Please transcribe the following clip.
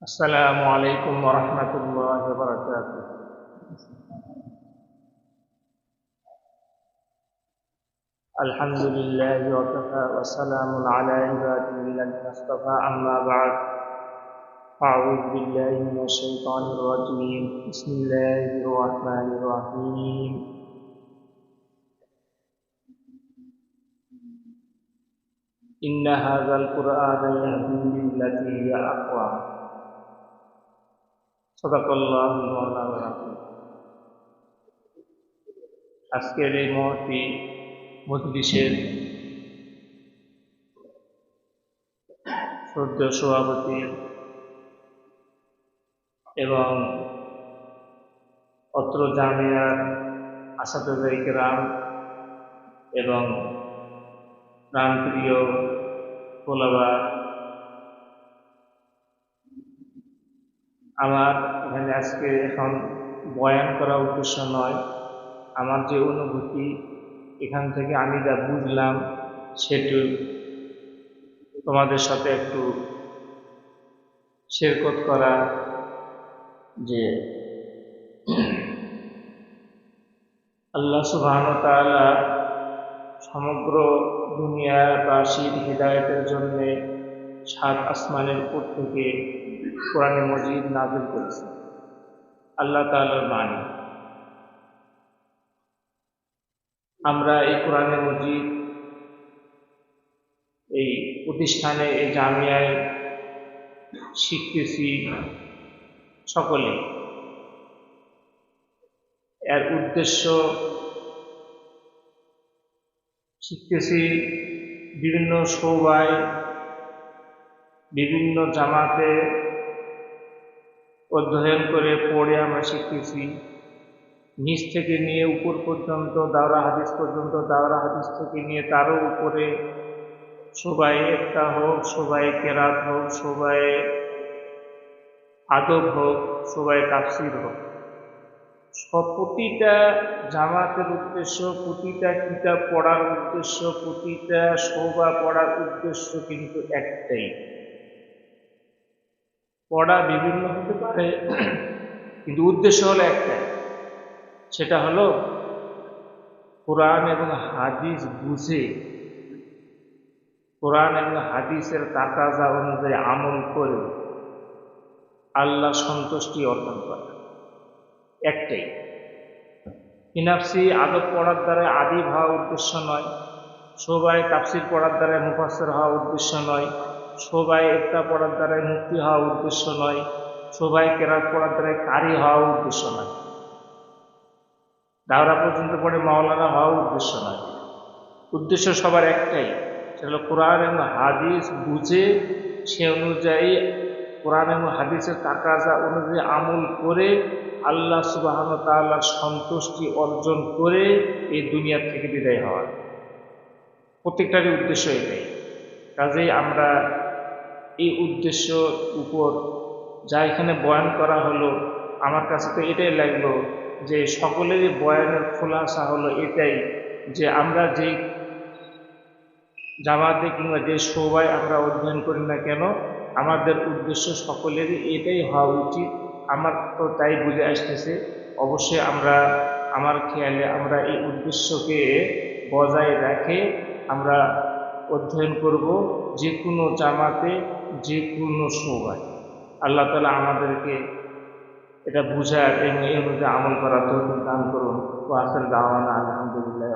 السلام عليكم ورحمة الله وبركاته. الحمد لله وكفى وسلام على عباده الذين اصطفى. أما بعد أعوذ بالله من الشيطان الرجيم. بسم الله الرحمن الرحيم. إن هذا القرآن يهدي للتي هي أقوم আজকের এই মহতি মজলিশের সদ্য সভাপতি এবং অত্র জামিয়ার আসাদুল্লাহ এবং প্রাণপ্রিয় কোলাবার আমার এখানে আজকে এখন বয়ান করা উদ্দেশ্য নয়। আমার যে অনুভূতি, এখান থেকে আমি যা বুঝলাম, সেটু তোমাদের সাথে একটু শেরকত করা যে আল্লাহ সুবাহন তাআলা সমগ্র দুনিয়াবাসীর হৃদায়তের জন্যে সাত আসমানের উপর থেকে কোরআনে মজিদ নাজিল করেছে। আল্লাহ তাআলার বাণী। আমরা এই কোরআনে মজিদ, এই প্রতিষ্ঠানে, এই জামিয়ায় শিখতেছি সকলে। এর উদ্দেশ্য শিখতেছি বিভিন্ন সৌবায় বিভিন্ন জামাতে অধ্যয়ন করে পড়ে আমরা শিখতেছি। নিচ থেকে নিয়ে উপর পর্যন্ত, দাওরা হাদিস পর্যন্ত, দাওরা হাদিস থেকে নিয়ে তারও উপরে সবাই একটা হোক, সবাই কেরাত হোক, সবাই আদব হোক, সবাই তাফসির হোক। সব প্রতিটা জামাতের উদ্দেশ্য, প্রতিটা কিতাব পড়ার উদ্দেশ্য, প্রতিটা শোভা পড়ার উদ্দেশ্য কিন্তু একটাই। পড়া বিভিন্ন হতে পারে। কিন্তু উদ্দেশ্য হলো একটাই। সেটা হলো কোরআন এবং হাদিস বুঝে, কোরআন এবং হাদিসের তাকাজা অনুযায়ী আমল করে আল্লাহ সন্তুষ্টি অর্জন করা একটাই। ইনাফসি আদব পড়ার দ্বারা আদি হওয়া উদ্দেশ্য নয় সবাই তাফসির পড়ার দ্বারা মুফাসের হওয়া উদ্দেশ্য নয় সবাই একটা পড়ার দ্বারাই মুক্তি হওয়া উদ্দেশ্য নয়। সবাই কেরাত পড়ার দ্বারাই কারি হওয়া উদ্দেশ্য নয়। দাওরা পর্যন্ত পড়ে মাওলানা হওয়া উদ্দেশ্য নয়। উদ্দেশ্য সবার একটাই, সেটা হলো কোরআন এবং হাদিস বুঝে সে অনুযায়ী কোরআন এবং হাদিসের তাকাজা অনুযায়ী আমল করে আল্লাহ সুবাহন তাল্লার সন্তুষ্টি অর্জন করে এই দুনিয়ার থেকে বিদায় হওয়ার প্রত্যেকটারই উদ্দেশ্য এটাই। কাজেই আমরা এই উদ্দেশ্য উপর যা এখানে বয়ান করা হলো, আমার কাছে তো এটাই লাগল যে সকলেরই বয়ানের খোলাসা হলো এটাই যে আমরা যেই জামাতে কিংবা যে সবাই আমরা অধ্যয়ন করি না কেন, আমাদের উদ্দেশ্য সকলেরই এটাই হওয়া উচিত। আমার তো তাই বুঝে আসতেছে, অবশ্যই আমরা, আমার খেয়ালে আমরা এই উদ্দেশ্যকে বজায় রাখে আমরা অধ্যয়ন করব যে কোনো জামাতে যে কোনো সময়। আল্লাহ তালা আমাদেরকে এটা বুঝার এবং এই অনুযায়ী আমল করার তৌফিক দান করুন। ও আসল দাওয়ানা আলহামদুলিল্লাহ